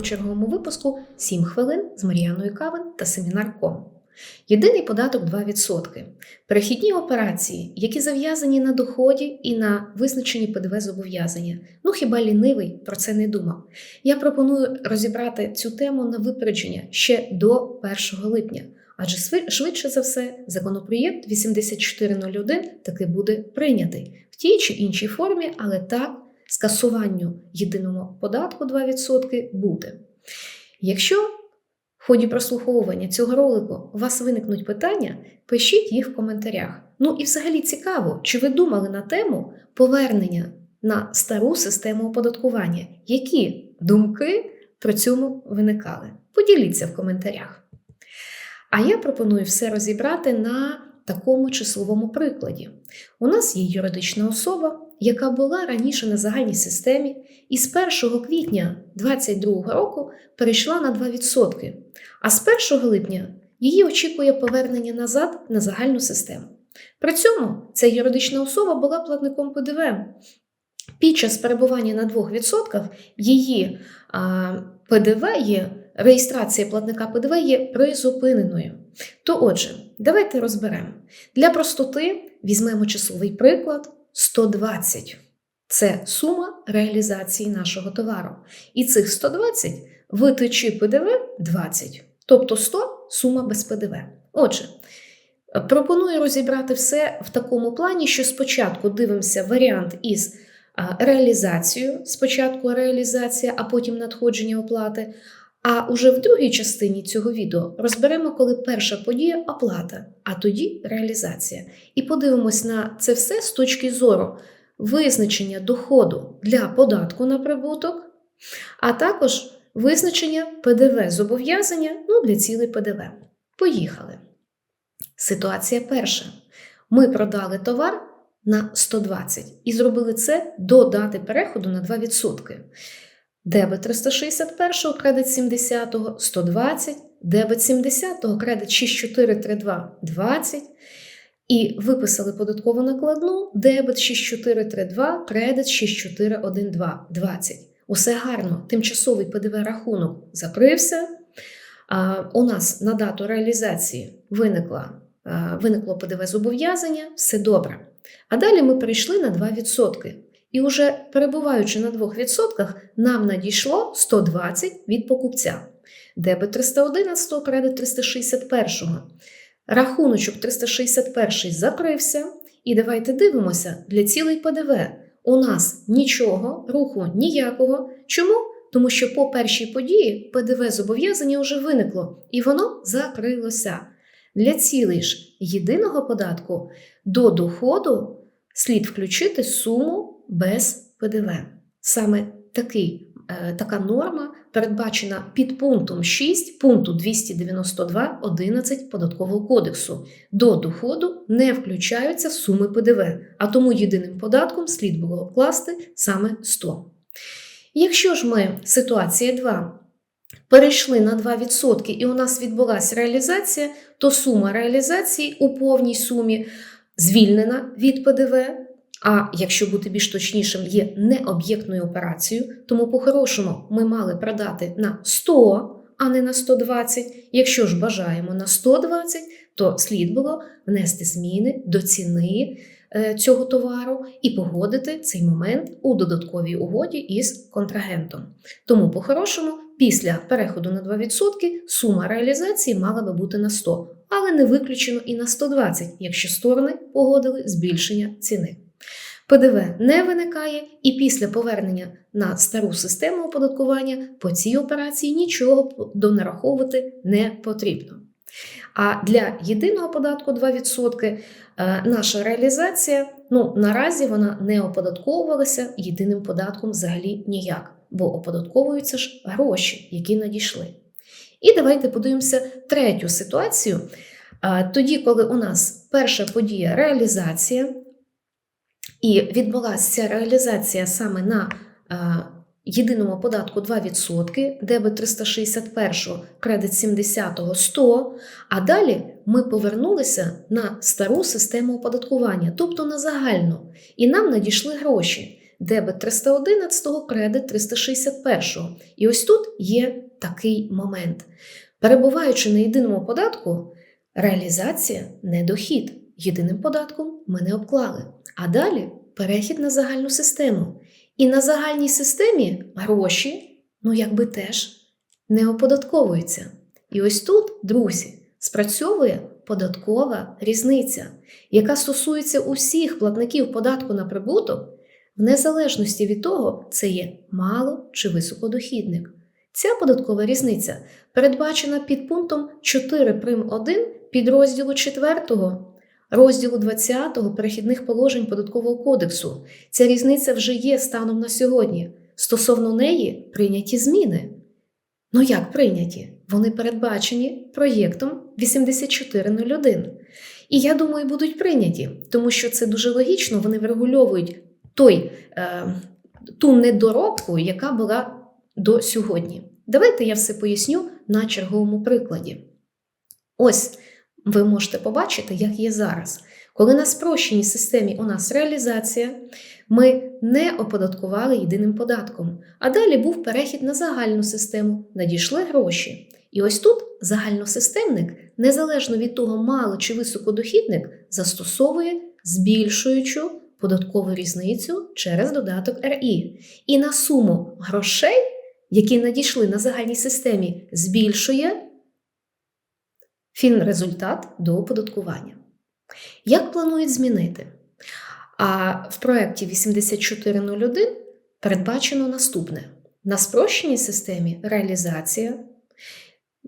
у черговому випуску 7 хвилин з Мар'яною Кавен та семінар.ком. Єдиний податок 2%. Перехідні операції, які зав'язані на доході і на визначені ПДВ зобов'язання. Ну хіба лінивий про це не думав? Я пропоную розібрати цю тему на випередження ще до 1 липня. Адже швидше за все законопроєкт 8401 таки буде прийнятий в тій чи іншій формі, але так скасуванню єдиного податку 2% буде. Якщо в ході прослуховування цього ролику у вас виникнуть питання, пишіть їх в коментарях. Ну і взагалі цікаво, чи ви думали на тему повернення на стару систему оподаткування? Які думки при цьому виникали? Поділіться в коментарях. А я пропоную все розібрати на такому числовому прикладі. У нас є юридична особа, яка була раніше на загальній системі, і з 1 квітня 2022 року перейшла на 2%, а з 1 липня її очікує повернення назад на загальну систему. При цьому ця юридична особа була платником ПДВ. Під час перебування на 2% її а, ПДВ є, реєстрація платника ПДВ є призупиненою. То отже, давайте розберемо. Для простоти візьмемо числовий приклад 120. Це сума реалізації нашого товару. І цих 120 витичі ПДВ 20, тобто 100 сума без ПДВ. Отже, пропоную розібрати все в такому плані, що спочатку дивимося варіант із реалізацією, спочатку реалізація, а потім надходження оплати. А уже в другій частині цього відео розберемо, коли перша подія оплата, а тоді реалізація. І подивимось на це все з точки зору визначення доходу для податку на прибуток, а також визначення ПДВ зобов'язання ну, для цілей ПДВ. Поїхали. Ситуація перша. Ми продали товар на 120 і зробили це до дати переходу на 2%. Дебет 361, кредит 70, 120, дебет 70, кредит 6432 20. І виписали податкову накладну, дебет 6432, кредит 6412 20. Усе гарно, тимчасовий ПДВ рахунок закрився. А, у нас на дату реалізації виникла, а, виникло ПДВ зобов'язання, все добре. А далі ми перейшли на 2%. І уже перебуваючи на 2%, нам надійшло 120 від покупця. Дебет 311, кредит 361. Рахуночок 361 закрився. І давайте дивимося, для цілей ПДВ у нас нічого, руху ніякого. Чому? Тому що по першій події ПДВ зобов'язання вже виникло, і воно закрилося. Для цілей ж єдиного податку до доходу слід включити суму без ПДВ. Саме такий, е, така норма передбачена під пунктом 6 пункту 292.11 Податкового кодексу. До доходу не включаються суми ПДВ, а тому єдиним податком слід було вкласти саме 100. Якщо ж ми ситуація 2 перейшли на 2% і у нас відбулася реалізація, то сума реалізації у повній сумі звільнена від ПДВ. А якщо бути більш точнішим, є необ'єктною операцією, тому по-хорошому ми мали продати на 100, а не на 120. Якщо ж бажаємо на 120, то слід було внести зміни до ціни е, цього товару і погодити цей момент у додатковій угоді із контрагентом. Тому, по-хорошому, після переходу на 2% сума реалізації мала би бути на 100, але не виключено і на 120, якщо сторони погодили збільшення ціни. ПДВ не виникає, і після повернення на стару систему оподаткування по цій операції нічого донараховувати не потрібно. А для єдиного податку 2% е, наша реалізація ну, наразі вона не оподатковувалася єдиним податком взагалі ніяк, бо оподатковуються ж гроші, які надійшли. І давайте подивимося третю ситуацію. Е, Тоді, коли у нас перша подія реалізація, і відбулася реалізація саме на е, єдиному податку 2%, дебет 361, кредит 70 100, а далі ми повернулися на стару систему оподаткування, тобто на загальну, і нам надійшли гроші. дебет 311, кредит 361. І ось тут є такий момент. Перебуваючи на єдиному податку, реалізація не дохід. Єдиним податком ми не обклали. А далі перехід на загальну систему. І на загальній системі гроші, ну якби теж, не оподатковуються. І ось тут, друзі, спрацьовує податкова різниця, яка стосується усіх платників податку на прибуток, в незалежності від того, це є мало чи високодохідник. Ця податкова різниця передбачена під пунктом 4 прим 1 підрозділу 4 розділу 20 перехідних положень податкового кодексу. Ця різниця вже є станом на сьогодні. Стосовно неї прийняті зміни. Ну як прийняті? Вони передбачені проєктом 8401. І я думаю, будуть прийняті, тому що це дуже логічно, вони врегульовують той, е, ту недоробку, яка була до сьогодні. Давайте я все поясню на черговому прикладі. Ось ви можете побачити, як є зараз. Коли на спрощеній системі у нас реалізація, ми не оподаткували єдиним податком, а далі був перехід на загальну систему, надійшли гроші. І ось тут загальносистемник, незалежно від того, мало чи високодохідник, застосовує збільшуючу податкову різницю через додаток РІ. І на суму грошей, які надійшли на загальній системі, збільшує фінрезультат до оподаткування. Як планують змінити? А в проєкті 8401 передбачено наступне: на спрощеній системі реалізація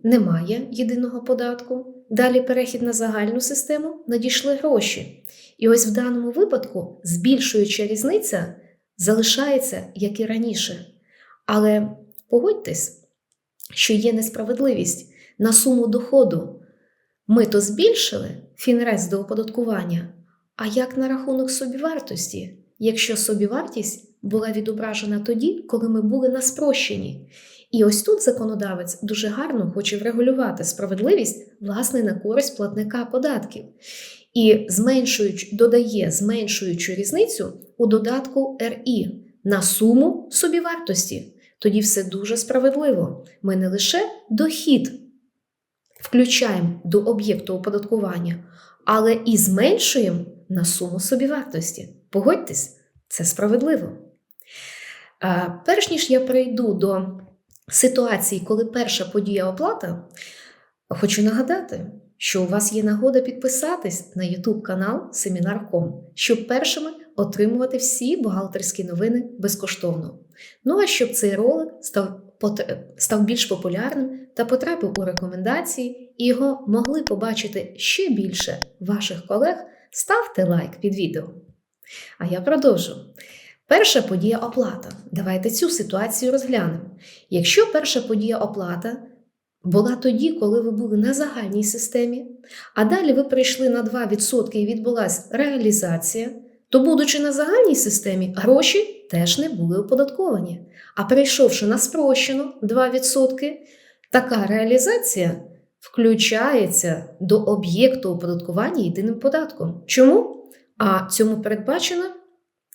немає єдиного податку. Далі перехід на загальну систему надійшли гроші. І ось в даному випадку збільшуюча різниця залишається як і раніше. Але погодьтесь, що є несправедливість на суму доходу. Ми то збільшили фінрез до оподаткування. А як на рахунок собівартості, якщо собівартість була відображена тоді, коли ми були на спрощенні? І ось тут законодавець дуже гарно хоче врегулювати справедливість власне на користь платника податків і зменшуючи, додає зменшуючу різницю у додатку РІ на суму собівартості. Тоді все дуже справедливо. Ми не лише дохід включаємо до об'єкту оподаткування, але і зменшуємо на суму собівартості. Погодьтесь, це справедливо. Перш ніж я перейду до ситуації, коли перша подія оплата, хочу нагадати, що у вас є нагода підписатись на YouTube канал Семінар.ком, щоб першими отримувати всі бухгалтерські новини безкоштовно. Ну а щоб цей ролик став став більш популярним та потрапив у рекомендації, і його могли побачити ще більше ваших колег, ставте лайк під відео. А я продовжу. Перша подія оплата. Давайте цю ситуацію розглянемо. Якщо перша подія оплата була тоді, коли ви були на загальній системі, а далі ви прийшли на 2% і відбулася реалізація, то, будучи на загальній системі, гроші теж не були оподатковані. А перейшовши на спрощену 2%, така реалізація включається до об'єкту оподаткування єдиним податком. Чому? А цьому передбачено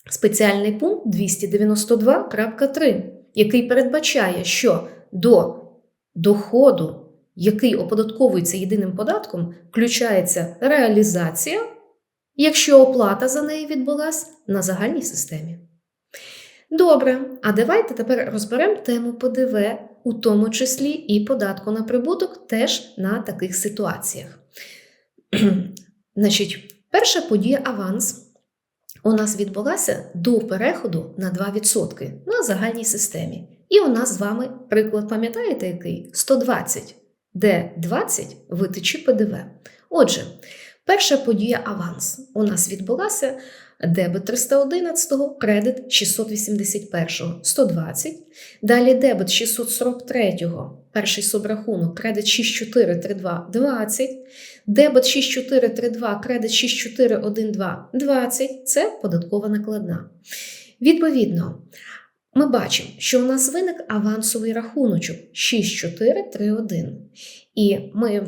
спеціальний пункт 292.3, який передбачає, що до доходу, який оподатковується єдиним податком, включається реалізація, якщо оплата за неї відбулась на загальній системі. Добре, а давайте тепер розберемо тему ПДВ, у тому числі і податку на прибуток, теж на таких ситуаціях. Значить, перша подія аванс у нас відбулася до переходу на 2% на загальній системі. І у нас з вами приклад, пам'ятаєте, який? 120, де 20 витичі ПДВ. Отже, перша подія аванс у нас відбулася дебет 311, кредит 681, 120. Далі дебет 643, перший субрахунок, кредит 6432, 20. Дебет 6432, кредит 6412, 20 це податкова накладна. Відповідно, ми бачимо, що у нас виник авансовий рахуночок 6431. І ми е,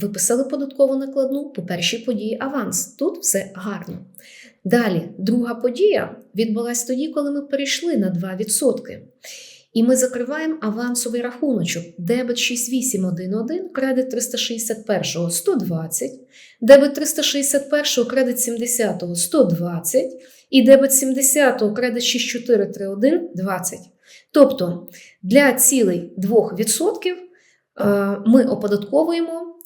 виписали податкову накладну по першій події аванс. Тут все гарно. Далі, друга подія відбулася тоді, коли ми перейшли на 2%. І ми закриваємо авансовий рахуночок. Дебет 6811, кредит 361 120, дебет 361 кредит 70 120 і дебет 70 кредит 6431 20. Тобто для цілей 2% е, ми оподатковуємо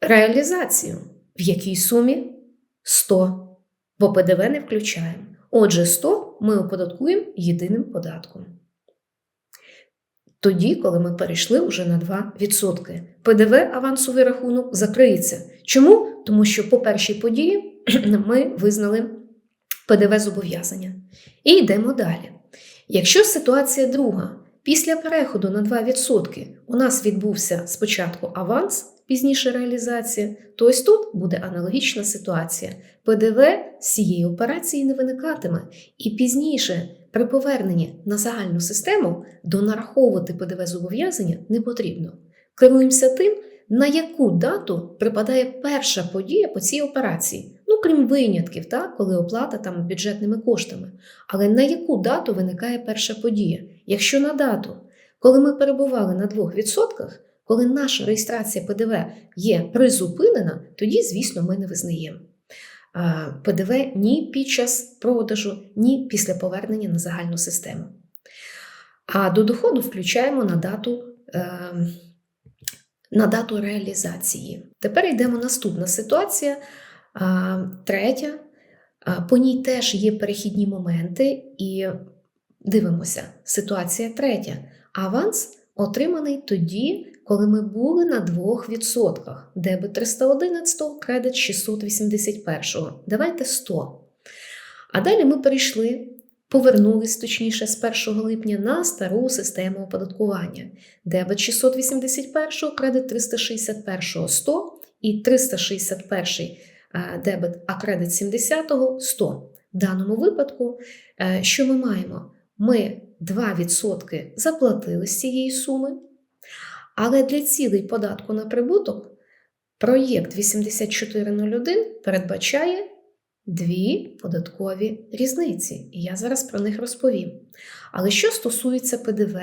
реалізацію, в якій сумі 100, бо ПДВ не включаємо. Отже, 100 ми оподаткуємо єдиним податком. Тоді, коли ми перейшли вже на 2%. ПДВ авансовий рахунок закриється. Чому? Тому що по першій події ми визнали ПДВ зобов'язання. І йдемо далі. Якщо ситуація друга, після переходу на 2% у нас відбувся спочатку аванс, пізніше реалізація, то ось тут буде аналогічна ситуація. ПДВ з цієї операції не виникатиме, і пізніше при поверненні на загальну систему донараховувати ПДВ зобов'язання не потрібно. Керуємося тим, на яку дату припадає перша подія по цій операції. Ну, крім винятків, так, коли оплата там бюджетними коштами. Але на яку дату виникає перша подія? Якщо на дату, коли ми перебували на 2%, коли наша реєстрація ПДВ є призупинена, тоді, звісно, ми не визнаємо. ПДВ ні під час продажу, ні після повернення на загальну систему. А до доходу включаємо на дату ем, на дату реалізації. Тепер йдемо наступна ситуація, третя. По ній теж є перехідні моменти, і дивимося, ситуація третя. Аванс отриманий тоді, коли ми були на 2%. Дебет 311, кредит 681. Давайте 100. А далі ми перейшли, повернулись точніше з 1 липня на стару систему оподаткування. Дебет 681, кредит 361 100 і 361 дебет, а кредит 70 100. В даному випадку, е, що ми маємо? Ми 2% заплатили з цієї суми. Але для цілей податку на прибуток проєкт 8401 передбачає дві податкові різниці, і я зараз про них розповім. Але що стосується ПДВ,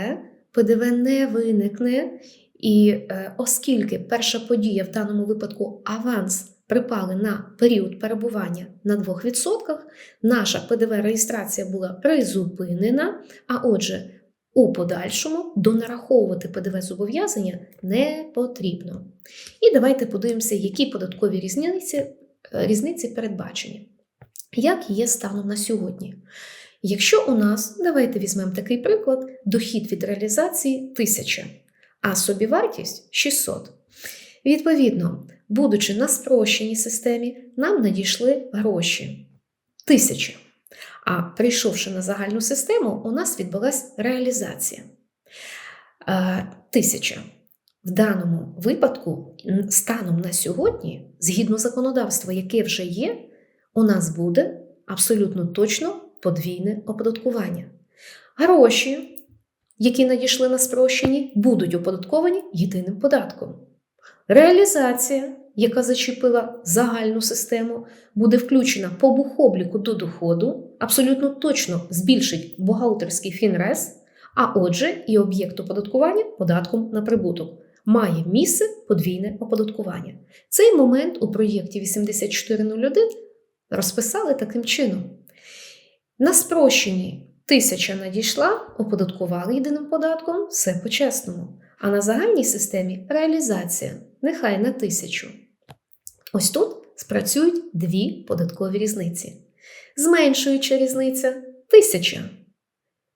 ПДВ не виникне, і е, оскільки перша подія в даному випадку аванс припали на період перебування на 2%, наша ПДВ-реєстрація була призупинена, а отже, у подальшому донараховувати ПДВ зобов'язання не потрібно. І давайте подивимося, які податкові різниці, е, різниці передбачені. Як є станом на сьогодні? Якщо у нас, давайте візьмемо такий приклад, дохід від реалізації 1000, а собівартість 600. Відповідно, будучи на спрощеній системі, нам надійшли гроші 1000. А прийшовши на загальну систему, у нас відбулася реалізація. Е, тисяча. В даному випадку, станом на сьогодні, згідно законодавства, яке вже є, у нас буде абсолютно точно подвійне оподаткування. Гроші, які надійшли на спрощені, будуть оподатковані єдиним податком. Реалізація яка зачепила загальну систему, буде включена по бухобліку до доходу, абсолютно точно збільшить бухгалтерський фінрес, а отже, і об'єкт оподаткування податком на прибуток. Має місце подвійне оподаткування. Цей момент у проєкті 8401 розписали таким чином. На спрощенні тисяча надійшла, оподаткували єдиним податком, все по-чесному. А на загальній системі реалізація нехай на тисячу. Ось тут спрацюють дві податкові різниці. Зменшуюча різниця 1000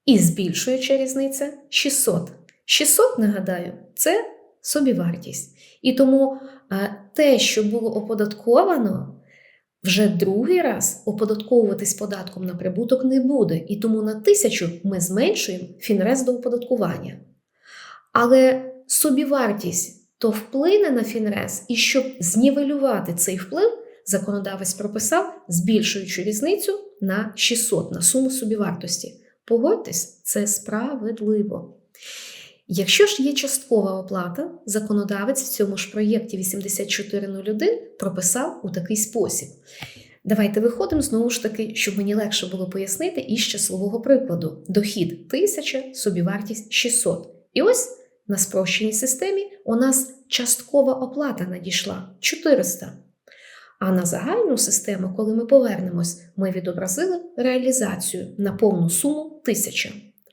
і збільшуюча різниця 600. 600, нагадаю, це собівартість. І тому те, що було оподатковано, вже другий раз оподатковуватись податком на прибуток не буде. І тому на 1000 ми зменшуємо фінрез до оподаткування. Але собівартість то вплине на Фінрес, і щоб знівелювати цей вплив, законодавець прописав, збільшуючи різницю на 600 на суму собівартості. Погодьтесь, це справедливо. Якщо ж є часткова оплата, законодавець в цьому ж проєкті 8401 прописав у такий спосіб. Давайте виходимо знову ж таки, щоб мені легше було пояснити із числового прикладу. Дохід 1000, собівартість 600. І ось на спрощеній системі у нас часткова оплата надійшла 400. А на загальну систему, коли ми повернемось, ми відобразили реалізацію на повну суму 1000.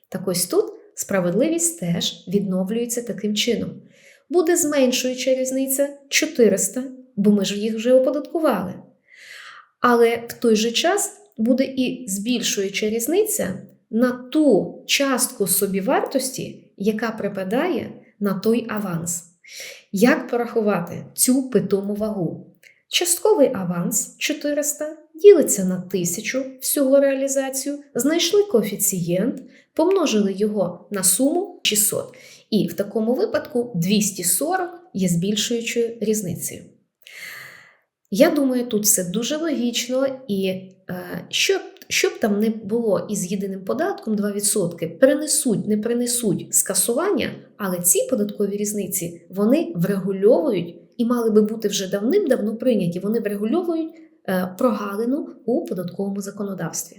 Так ось тут справедливість теж відновлюється таким чином. Буде зменшуюча різниця 400, бо ми ж їх вже оподаткували. Але в той же час буде і збільшуюча різниця на ту частку собівартості, яка припадає на той аванс. Як порахувати цю питому вагу? Частковий аванс 400 ділиться на 1000 всього реалізацію, знайшли коефіцієнт, помножили його на суму 600. І в такому випадку 240 є збільшуючою різницею. Я думаю, тут все дуже логічно, і е, щоб, там не було із єдиним податком 2%, перенесуть, не принесуть скасування, але ці податкові різниці вони врегульовують і мали би бути вже давним-давно прийняті. Вони врегульовують е, прогалину у податковому законодавстві.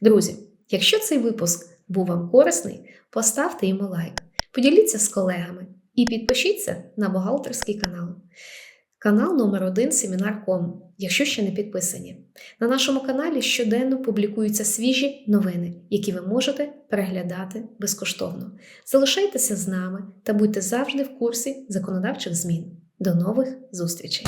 Друзі, якщо цей випуск був вам корисний, поставте йому лайк, поділіться з колегами і підпишіться на бухгалтерський канал. Канал номер 1 Семінар.ком, якщо ще не підписані. На нашому каналі щоденно публікуються свіжі новини, які ви можете переглядати безкоштовно. Залишайтеся з нами та будьте завжди в курсі законодавчих змін. До нових зустрічей!